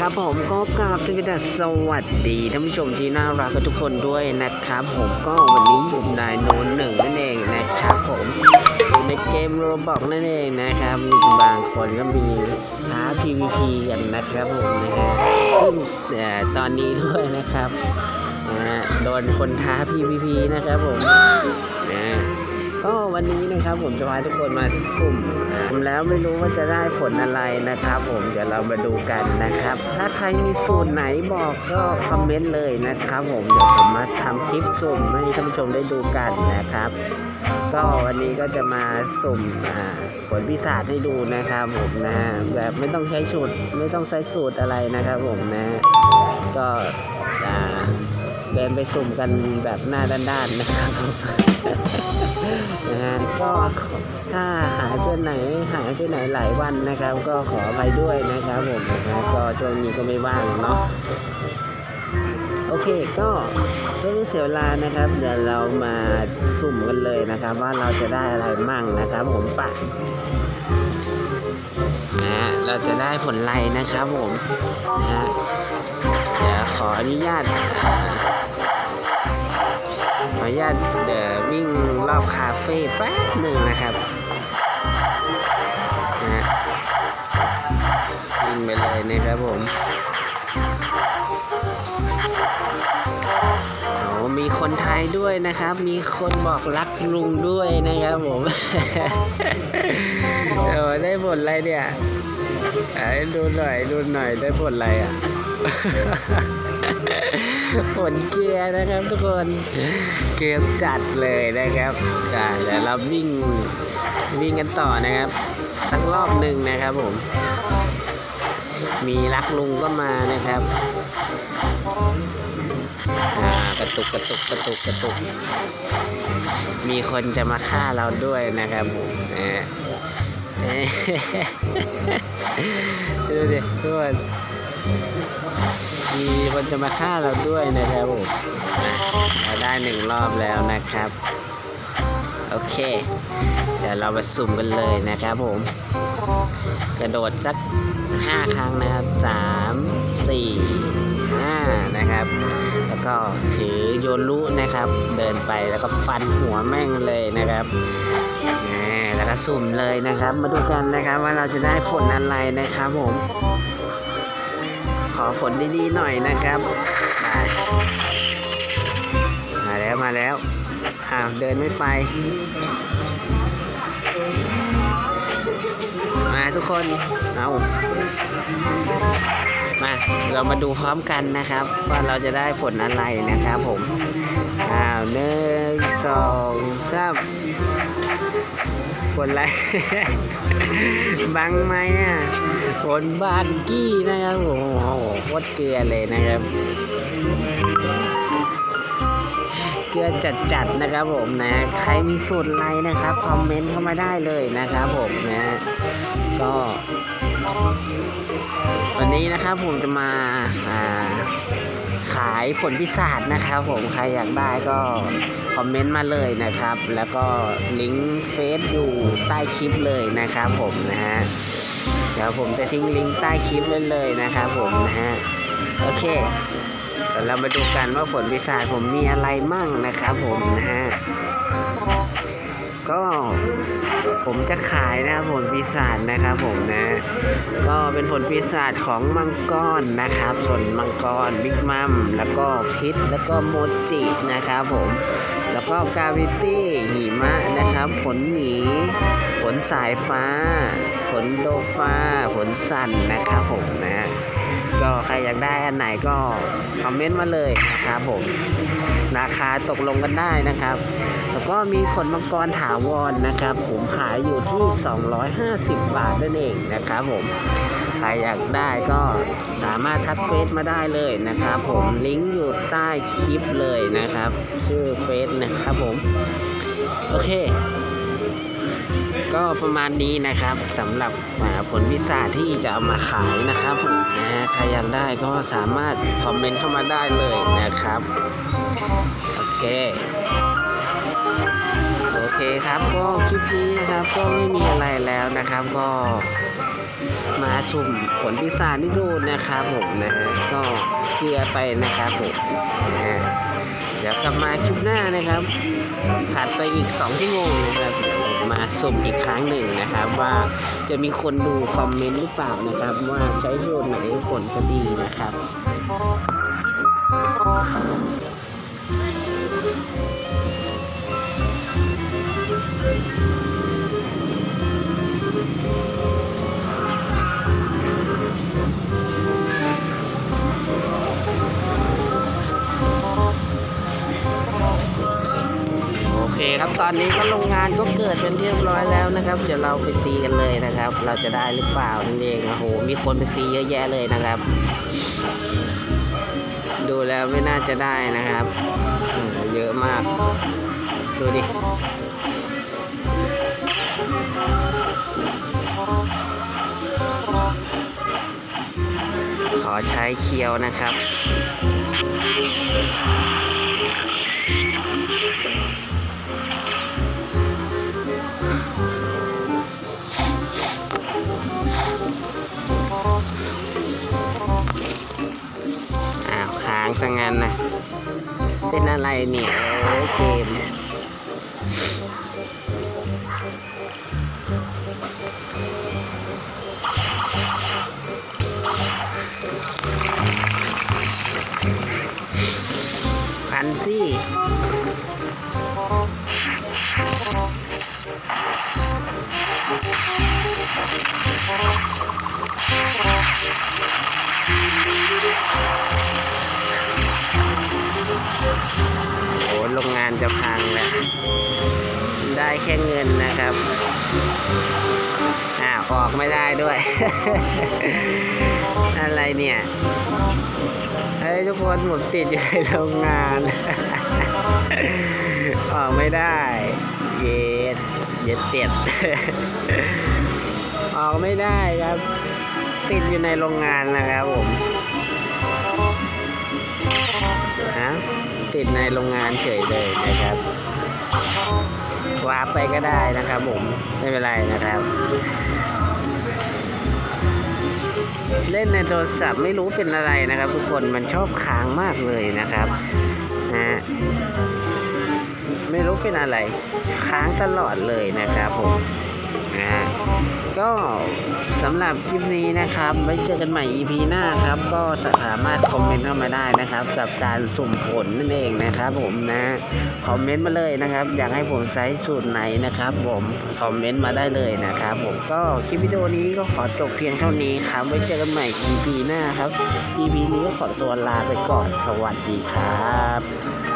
ครับผมก็กราบสวัสดีท่านผู้ชมที่น่ารักทุกคนด้วยนะครับ ผมก็วันนี้ผมนายโนนหนึ่งนั่นเองนะครับผมอยู่ในเกมโรบอกนั่นเองนะครับมีบางคนก็มีท้า PVP กันนะครับผมนะฮะซึ่งเอ่ตอนนี้ด้วยนะครับนะโดนคนท้า PVP นะครับผมนะฮะ ก็วันนี้นะครับผมจะพาทุกคนมาสุ่มสุ่มแล้วไม่รู้ว่าจะได้ผลอะไรนะครับ ผมเดี๋ยวเรามาดูกันนะครับ ถ้าใครมีสูตรไหนบอกก็คอมเมนต์เลยนะครับ ผมเดี๋ยวผมมาทำคลิปสุ่มให้ท่านผู้ชมได้ดูกันนะครับ ก็วันนี้ก็จะมาสุ่มผลพิศาจให้ดูนะครับผมนะแบบไม่ต้องใช้สูตรไม่ต้องใช้สูตรอะไรนะครับ ผมนะ ก็อ่า เดินไปสุ่มกันแบบหน้าด้านๆนะครับนะฮะก็ถ้าหายไปไหนหายไปไหนหลายวันนะครับ ก็ขออภัยด้วยนะครับผมนะฮะก็ช่วงนี้ก็ไม่ว่างเนาะโอเคก็เพื่อไม่เสียเวลานะครับ เดี๋ยวเรามาสุ่มกันเลยนะครับ ว่าเราจะได้อะไรมั่งนะครับ ผมปะ นะฮะเราจะได้ผลไลนะครับผมนะฮะเดี๋ยวขออนุญาตขออนุญาตเดี๋ยววิ่งรอบคาเฟ่แป๊บหนึ่งนะครับนะฮะวิ่งไปเลยนะครับผมโอ้มีคนไทยด้วยนะครับ มีคนบอกรักลุงด้วยนะครับผม อ้ได้ผลอะไรเนี่ยเอ้ดูหน่อยดูหน่อยได้ผลอะไรอะผลเกียร์นะครับทุกคนเกมจัดเลยนะครับอ่าเดี๋ยวเราวิ่งวิ่งกันต่อนะครับ สักรอบหนึ่งนะครับผม มีรักลุงก็มานะครับอ่ากระตุกกระตุกกระตุกกระตุก มีคนจะมาฆ่าเราด้วยนะครับผมนะ ดูดิทุกคนมีคนจะมาฆ่าเราด้วยนะครับผมเราได้หนึ่งรอบแล้วนะครับ โอเค เดี๋ยวเรามาสุ่มกันเลยนะครับผม กระโดดสักห้าครั้งนะครับสามสี่ห้านะครับ แล้วก็ถือโยนลุนะครับ เดินไปแล้วก็ฟันหัวแม่งเลยนะครับ แหมแล้วก็สุ่มเลยนะครับ มาดูกันนะครับว่าเราจะได้ผลอะไรนะครับผม ขอผลดีๆหน่อยนะครับ มาแล้วมาแล้วอ้าวเดินไม่ไป มาทุกคน เอามาเรามาดูพร้อมกันนะครับ ว่าเราจะได้ผลอะไรนะครับผม อ้าวหนึ่งสองสาม ผลอะไรบังไหมอะผลบานกี้นะครับโอ้โหโคตรเกลือเลยนะครับ เกลือจัดๆนะครับผมนะ ใครมีสูตรอะไรนะครับ คอมเมนต์เข้ามาได้เลยนะครับผมนะก็วันนี้นะครับผมจะมาอ่า ขายผลพิศาจนะครับผมใครอยากได้ก็คอมเมนต์มาเลยนะครับ แล้วก็ลิงก์เฟซอยู่ใต้คลิปเลยนะครับผมนะฮะเดี๋ยวผมจะทิ้งลิงก์ใต้คลิปไว้เลยนะครับผมนะฮะโอเคเรามาดูกันว่าผลพิศาจผมมีอะไรมั่งนะครับผมนะฮะ ก็ผมจะขายนะครับผลปีศาจนะครับผมนะ ก็เป็นผลปีศาจของมังกรนะครับ ส่วนมังกรบิ๊กมัมแล้วก็พิษแล้วก็โมจินะครับผมแล้วก็กาวิตี้หิมะนะครับ ผลหมี ผลสายฟ้า ผลโดฟ้า ผลสันนะครับผมนะ ก็ใครอยากได้อันไหนก็คอมเมนต์มาเลยนะครับผมราคาตกลงกันได้นะครับ แล้วก็มีผลมังกรถาวรนะครับ ผมขายอยู่ที่ 250 บาทนั่นเองนะครับผมใครอยากได้ก็สามารถทักเฟซมาได้เลยนะครับ ผมลิงก์อยู่ใต้คลิปเลยนะครับ ชื่อเฟซนะครับผม โอเค ก็ประมาณนี้นะครับสำหรับผลพิซซ่าที่จะเอามาขายนะครับผมนะฮะใครอยากได้ก็สามารถคอมเมนต์เข้ามาได้เลยนะครับ โอเคโอเคครับก็คลิปนี้นะครับก็ไม่มีอะไรแล้วนะครับก็มาสุ่มผลพิซซ่าที่ดูนะครับผมนะฮะก็เกลือไปนะครับผมนะฮะเดี๋ยวกลับมาคลิปหน้านะครับถัดไปอีก 2 ชั่วโมงนะครับ มาสุ่มอีกครั้งหนึ่งนะครับ ว่าจะมีคนดูคอมเมนต์หรือเปล่านะครับ ว่าใช้สูตรไหนผลก็ดีนะครับ ครับ ตอนนี้ก็โรงงานก็เกิดเป็นเรียบร้อยแล้วนะครับ เดี๋ยวเราไปตีกันเลยนะครับ เราจะได้หรือเปล่านั่นเองโอ้โหมีคนไปตีเยอะแยะเลยนะครับ ดูแล้วไม่น่าจะได้นะครับอ้โหเยอะมากดูดิขอใช้เคียวนะครับ ซะงั้นนะเป็นอะไรเนี่ยเกมพันสิ โรงงานจะพังแล้วได้แค่เงินนะครับอ้าวออกไม่ได้ด้วย อะไรเนี่ยเฮ้ยทุกคนผมติดอยู่ในโรงงาน ออกไม่ได้ เย็ดเย็ดเตียดออกไม่ได้ครับ ติดอยู่ในโรงงานนะครับผม ฮะ ติดในโรงงานเฉยเลยนะครับวาร์ปไปก็ได้นะครับผมไม่เป็นไรนะครับ เล่นในโทรศัพท์ไม่รู้เป็นอะไรนะครับ ทุกคนมันชอบค้างมากเลยนะครับนะฮะ รู้เป็นอะไรค้างตลอดเลยนะครับผมนะฮะก็สำหรับคลิปนี้นะครับไว้เจอกันใหม่ EP หน้าครับ ก็จะสามารถคอมเมนต์เข้ามาได้นะครับ กับการสุ่มผลนั่นเองนะครับ ผมนะคอมเมนต์มาเลยนะครับ อยากให้ผมใช้สูตรไหนนะครับ ผมคอมเมนต์มาได้เลยนะครับ ผมก็คลิปวิดีโอนี้ก็ขอจบเพียงเท่านี้ครับไว้เจอกันใหม่ EP หน้าครับ EP นี้ก็ขอตัวลาไปก่อนสวัสดีครับ